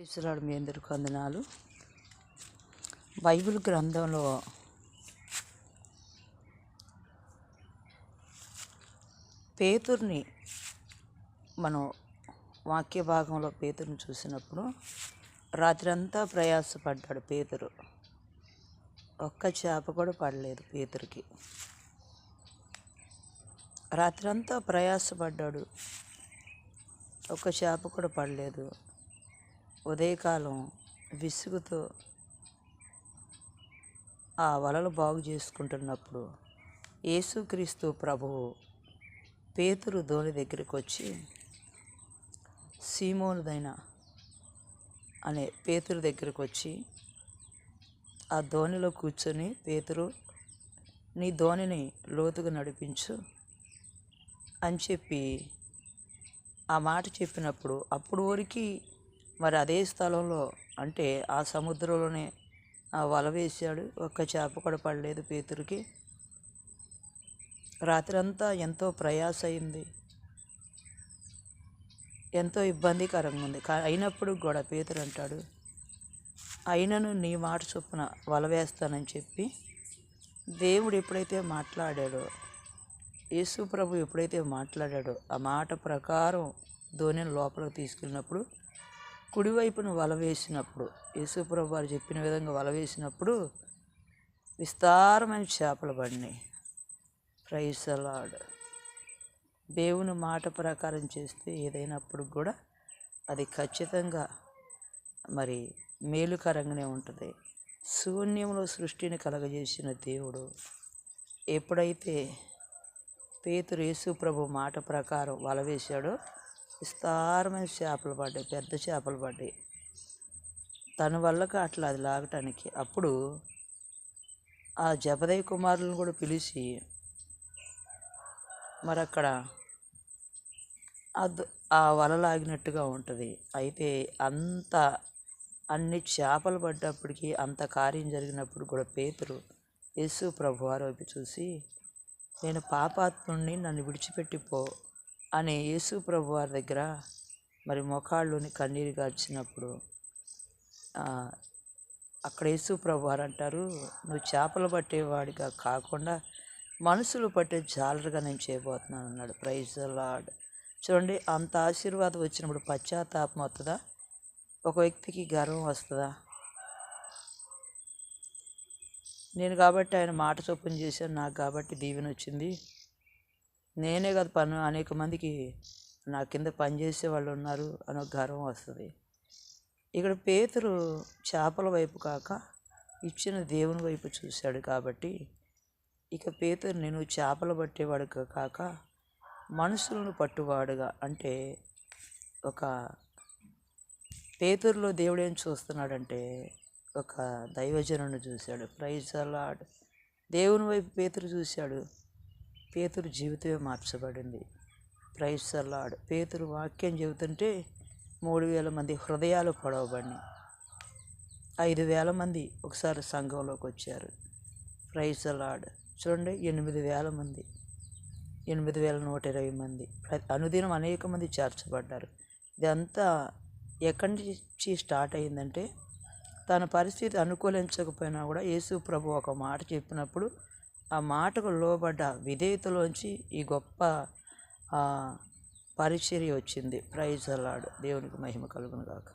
ఈశ్వరుడు మీ అందరికీ వందనాలు. బైబిల్ గ్రంథంలో పేతుర్ని మనం వాక్య భాగంలో పేతుర్ని చూసినప్పుడు రాత్రంతా ప్రయాసపడ్డాడు పేతురు. ఒక్క చేప కూడా పడలేదు పేతురికి. రాత్రంతా ప్రయాసపడ్డాడు. ఒక్క చేప కూడా పడలేదు. ఉదయకాలం విసుగుతో ఆ వలలు బాగు చేసుకుంటున్నప్పుడు యేసుక్రీస్తు ప్రభువు పేతురు ధోని దగ్గరికి వచ్చి సీమోనుదైన అనే పేతురు దగ్గరికి వచ్చి ఆ ధోనిలో కూర్చొని పేతురు నీ ధోనిని లోతుగా నడిపించు అని చెప్పి ఆ మాట చెప్పినప్పుడు అప్పుడు వరకు మరి అదే స్థలంలో అంటే ఆ సముద్రంలోనే ఆ వల వేశాడు. ఒక్క చేప కూడా పడలేదు పేతురికి. రాత్రంతా ఎంతో ప్రయాస అయింది ఎంతో ఇబ్బందికరంగా ఉంది. కా అయినప్పుడు కూడా పేతురు అంటాడు అయినను నీ మాట చొప్పున వల వేస్తానని చెప్పి దేవుడు ఎప్పుడైతే మాట్లాడాడో యేసు ప్రభు ఎప్పుడైతే మాట్లాడాడో ఆ మాట ప్రకారం ధోనిని లోపలికి తీసుకెళ్ళినప్పుడు కుడివైపున వల వేసినప్పుడు యేసుప్రభు వారు చెప్పిన విధంగా వల వేసినప్పుడు విస్తారమైన చేపలు పడినాయి. ప్రైసలాడ్ దేవుని మాట ప్రకారం చేస్తే ఏదైనప్పుడు కూడా అది ఖచ్చితంగా మరి మేలుకరంగానే ఉంటుంది. శూన్యంలో సృష్టిని కలగజేసిన దేవుడు ఎప్పుడైతే పేతురు యేసు ప్రభు మాట ప్రకారం వల వేశాడో విస్తారమైన చేపలు పడ్డాయి పెద్ద చేపలు పడ్డాయి. తన వల్లకు అట్లా అది లాగటానికి. అప్పుడు ఆ జపదయ్య కుమారులను కూడా పిలిచి మరి అక్కడ అద్ ఆ వల లాగినట్టుగా ఉంటుంది. అయితే అంత అన్ని చేపలు పడ్డప్పటికీ అంత కార్యం జరిగినప్పుడు కూడా పేతురు యేసు ప్రభువారి వైపు చూసి నేను పాపాత్ముడిని నన్ను విడిచిపెట్టిపో అనే యేసు ప్రభు వారి దగ్గర మరి మొఖాళ్ళుని కన్నీరు గార్చినప్పుడు అక్కడ యేసు ప్రభు వారు అంటారు నువ్వు చేపలు పట్టేవాడిగా కాకుండా మనుషులు పట్టే జాలరుగా నేను చేయబోతున్నాను అన్నాడు. ప్రైజ్ లాడ్ చూడండి అంత ఆశీర్వాదం వచ్చినప్పుడు పశ్చాత్తాపం వస్తుందా ఒక వ్యక్తికి గర్వం వస్తుందా? నేను కాబట్టి ఆయన మాట చొప్పున చేశాను నాకు కాబట్టి దీవెన వచ్చింది. నేనే కదా పని అనేక మందికి నా కింద పనిచేసే వాళ్ళు ఉన్నారు అని ఒక గర్వం వస్తుంది. ఇక్కడ పేతురు చేపల వైపు కాక ఇచ్చిన దేవుని వైపు చూశాడు కాబట్టి ఇక పేతురు నేను చేపలు పట్టేవాడు కాక మనుషులను పట్టువాడుగా అంటే ఒక పేతురులో దేవుడు ఏం చూస్తున్నాడంటే ఒక దైవజనుడు చూశాడు. ప్రైజ్ అలాడ్ దేవుని వైపు పేతురు చూశాడు. పేతురు జీవితమే మార్చబడింది. ప్రైస్ అల్లాడ్ పేతురు వాక్యం చెబుతుంటే మూడు వేల మంది హృదయాలు పొడవబడినాయి. ఐదు వేల మంది ఒకసారి సంఘంలోకి వచ్చారు. ప్రైస్ అల్లాడ్ చూడండి ఎనిమిది వేల మంది ఎనిమిది వేల నూట ఇరవై మంది. అనుదినం అనేక మంది చేర్చబడ్డారు. ఇదంతా ఎక్కడి నుంచి స్టార్ట్ అయిందంటే తన పరిస్థితి అనుకూలించకపోయినా కూడా యేసు ప్రభు ఒక మాట చెప్పినప్పుడు ఆ మాటకు లోబడ్డ విధేయతలోంచి ఈ గొప్ప పరిచర్య వచ్చింది. ప్రైజ్ అలాడు దేవునికి మహిమ కలుగును కాక